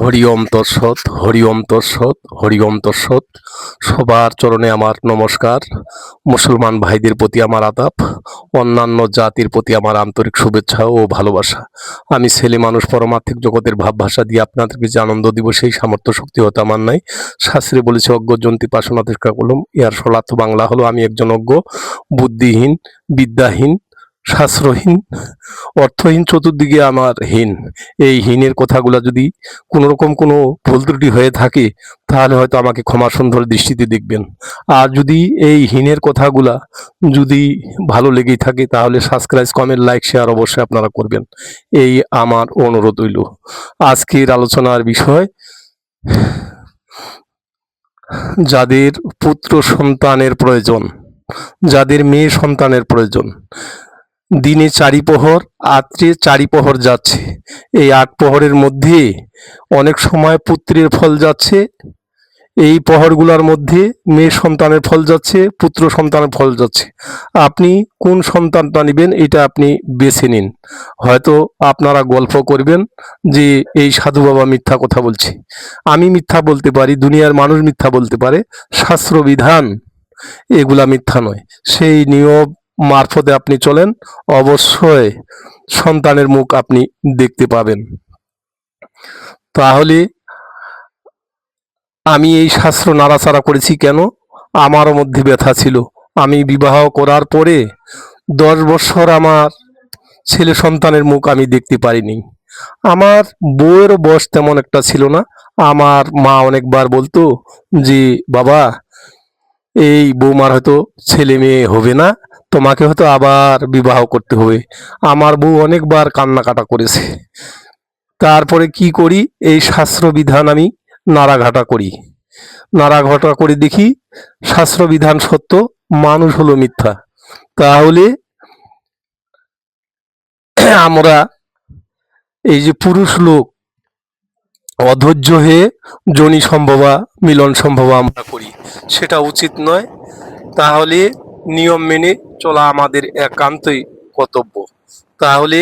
হরি ওম তৎসৎ হরি ওম তৎসৎ হরি ওম তৎসৎ। সবার চরণে আমার নমস্কার। মুসলমান ভাইদের প্রতি আমার আদাব, অন্যান্য জাতির প্রতি আমার আন্তরিক শুভেচ্ছা ও ভালোবাসা। আমি ছেলে মানুষ, পরমার্থিক জগতের ভাব ভাষা দিয়ে আপনাদেরকে যে আনন্দ দিব, সেই সামর্থ্য, শক্তি হতে আমার নাই। শাস্ত্রে বলেছে, অজ্ঞ, জন্তি পাশনাধিকা কলম ইয়ার সলার্থ বাংলা হলো, আমি একজন অজ্ঞ, বুদ্ধিহীন, বিদ্যাহীন শাস্ত্রহীন অর্থহীন চতুর্দিকে আমার হীন। এই হীনের কথাগুলো যদি কোনো রকম কোনো ভুল ত্রুটি হয়ে থাকে, তাহলে হয়তো আমাকে ক্ষমা সুন্দর দৃষ্টিতে দেখবেন। আর যদি এই হীনের কথাগুলা যদি ভালো লেগেই থাকে, তাহলে সাবস্ক্রাইব কমেন্ট লাইক শেয়ার অবশ্যই আপনারা করবেন। এই আমার অনুরোধ হইল আজকের আলোচনার বিষয়, যাদের পুত্র সন্তানের প্রয়োজন, যাদের মেয়ে সন্তানের প্রয়োজন দিনে চারি প্রহর, আত্রে চারি প্রহর যাচ্ছে। এই আট প্রহরের মধ্যে অনেক সময় পুত্রের ফল যাচ্ছে। এই প্রহরগুলোর মধ্যে মেয়ে সন্তানের ফল যাচ্ছে, পুত্র সন্তানের ফল যাচ্ছে। আপনি কোন সন্তানটা নেবেন, এটা আপনি বেছে নিন। হয়তো আপনারা গল্প করবেন যে, এই সাধু বাবা মিথ্যা কথা বলছে। আমি মিথ্যা বলতে পারি, দুনিয়ার মানুষ মিথ্যা বলতে পারে। শাস্ত্রবিধান এগুলা মিথ্যা নয়। সেই নিয়ম মারফতে আপনি চলেন, অবশ্যই সন্তানের মুখ আপনি দেখতে পাবেন। তাহলে আমি এই শাস্ত্র নাড়াচাড়া করেছি কেন? আমারও মধ্যে ব্যথা ছিল। আমি বিবাহ করার পরে দশ বছর আমার ছেলে সন্তানের মুখ আমি দেখতে পারিনি। আমার বউয়ের বয়স তেমন একটা ছিল না। আমার মা অনেকবার বলতো যে, বাবা, এই বৌমার হয়তো ছেলে মেয়ে হবে না। তোমাকে হয়তো আবার বিবাহ করতে হবে। আমার বউ অনেকবার কান্নাকাটা করেছে। তারপরে কি করি? এই শাস্ত্র বিধান আমি নাড়াঘাটা করি। নাড়াঘাটা করে দেখি শাস্ত্র বিধান সত্য, মানুষ হলো মিথ্যা। তাহলে আমরা এই যে পুরুষ লোক, অধৈর্য হয়ে জনি সম্ভবা, মিলন সম্ভবা আমরা করি। সেটা উচিত নয়। তাহলে নিয়ম মেনে চলা আমাদের একান্তই কর্তব্য। তাহলে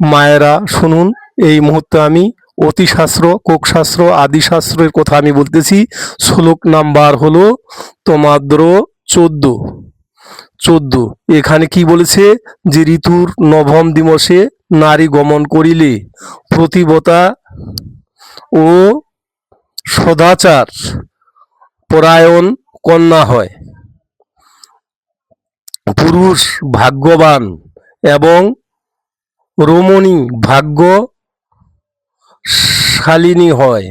মায়েরা শুনুন, এই মুহূর্তে আমি অতিশাস্ত্র, কোকশাস্ত্র, আদিশাস্ত্রের কথা আমি বলতেছি। শ্লোক নাম্বার হলো তোমাদ্র চোদ্দ। চোদ্দ। এখানে কি বলেছে? যে ঋতুর নবম দিবসে নারী গমন করিলে প্রতিবতা ও সদাচার পরায়ণ কন্যা হয়। পুরুষ ভাগ্যবান এবং রমণী ভাগ্য শালিনী হয়।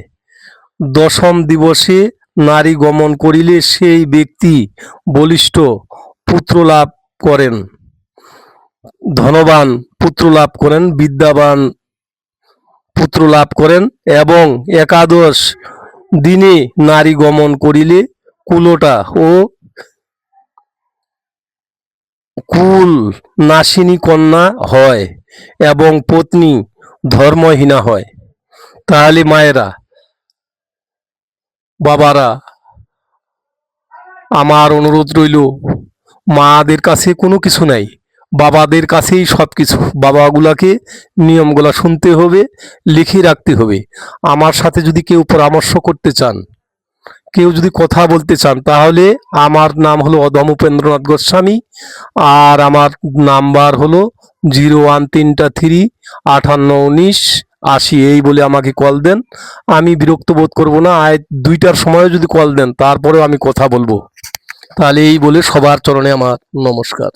দশম দিবসে নারী গমন করিলে সেই ব্যক্তি বলিষ্ঠ পুত্র লাভ করেন। ধনবান পুত্র লাভ করেন, বিদ্যাবান পুত্র লাভ করেন এবং একাদশ দিনে নারী গমন করিলে কুলোটা ও কুল নাসিনী কন্যা হয় এবং পত্নী ধর্মহীনা হয়। তাহলে মায়েরা, বাবারা, আমার অনুরোধ রইল, মাদের কাছে কোনো কিছু নাই, বাবাদের কাছেই সব কিছু বাবাগুলাকে নিয়মগুলা শুনতে হবে, লিখে রাখতে হবে। আমার সাথে যদি কেউ পরামর্শ করতে চান কেউ যদি কথা বলতে চান, তাহলে আমার নাম হলো অদম উপেন্দ্রনাথ গোস্বামী আর আমার নাম্বার হলো জিরো ওয়ান তিনটা থ্রি আঠান্ন উনিশ আশি। এই বলে আমাকে কল দেন। আমি বিরক্ত বোধ করব না। আয় দুইটার সময়ও যদি কল দেন, তারপরেও আমি কথা বলব। তাহলে এই বলে সবার চরণে আমার নমস্কার।